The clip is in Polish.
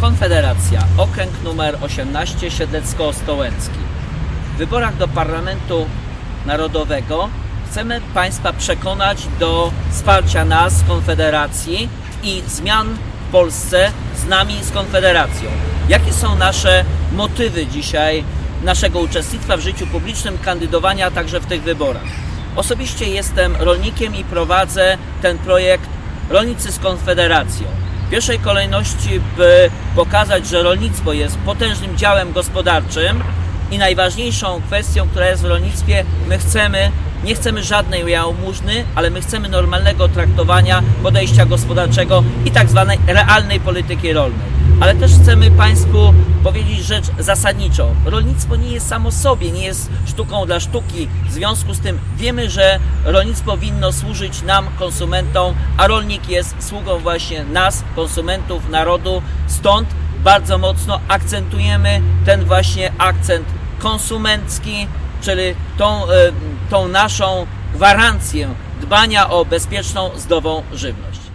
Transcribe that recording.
Konfederacja, okręg numer 18, Siedlecko-Stołęcki. W wyborach do Parlamentu Narodowego chcemy Państwa przekonać do wsparcia nas, Konfederacji i zmian w Polsce z nami, z Konfederacją. Jakie są nasze motywy dzisiaj naszego uczestnictwa w życiu publicznym, kandydowania także w tych wyborach? Osobiście jestem rolnikiem i prowadzę ten projekt Rolnicy z Konfederacją. W pierwszej kolejności, by pokazać, że rolnictwo jest potężnym działem gospodarczym i najważniejszą kwestią, która jest w rolnictwie, my chcemy, nie chcemy żadnej jałmużny, ale my chcemy normalnego traktowania, podejścia gospodarczego i tak zwanej realnej polityki rolnej. Ale też chcemy Państwu powiedzieć rzecz zasadniczą. Rolnictwo nie jest samo sobie, nie jest sztuką dla sztuki. W związku z tym wiemy, że rolnictwo winno służyć nam, konsumentom, a rolnik jest sługą właśnie nas, konsumentów, narodu. Stąd bardzo mocno akcentujemy ten właśnie akcent konsumencki, czyli tą, e, tą naszą gwarancję dbania o bezpieczną, zdrową żywność.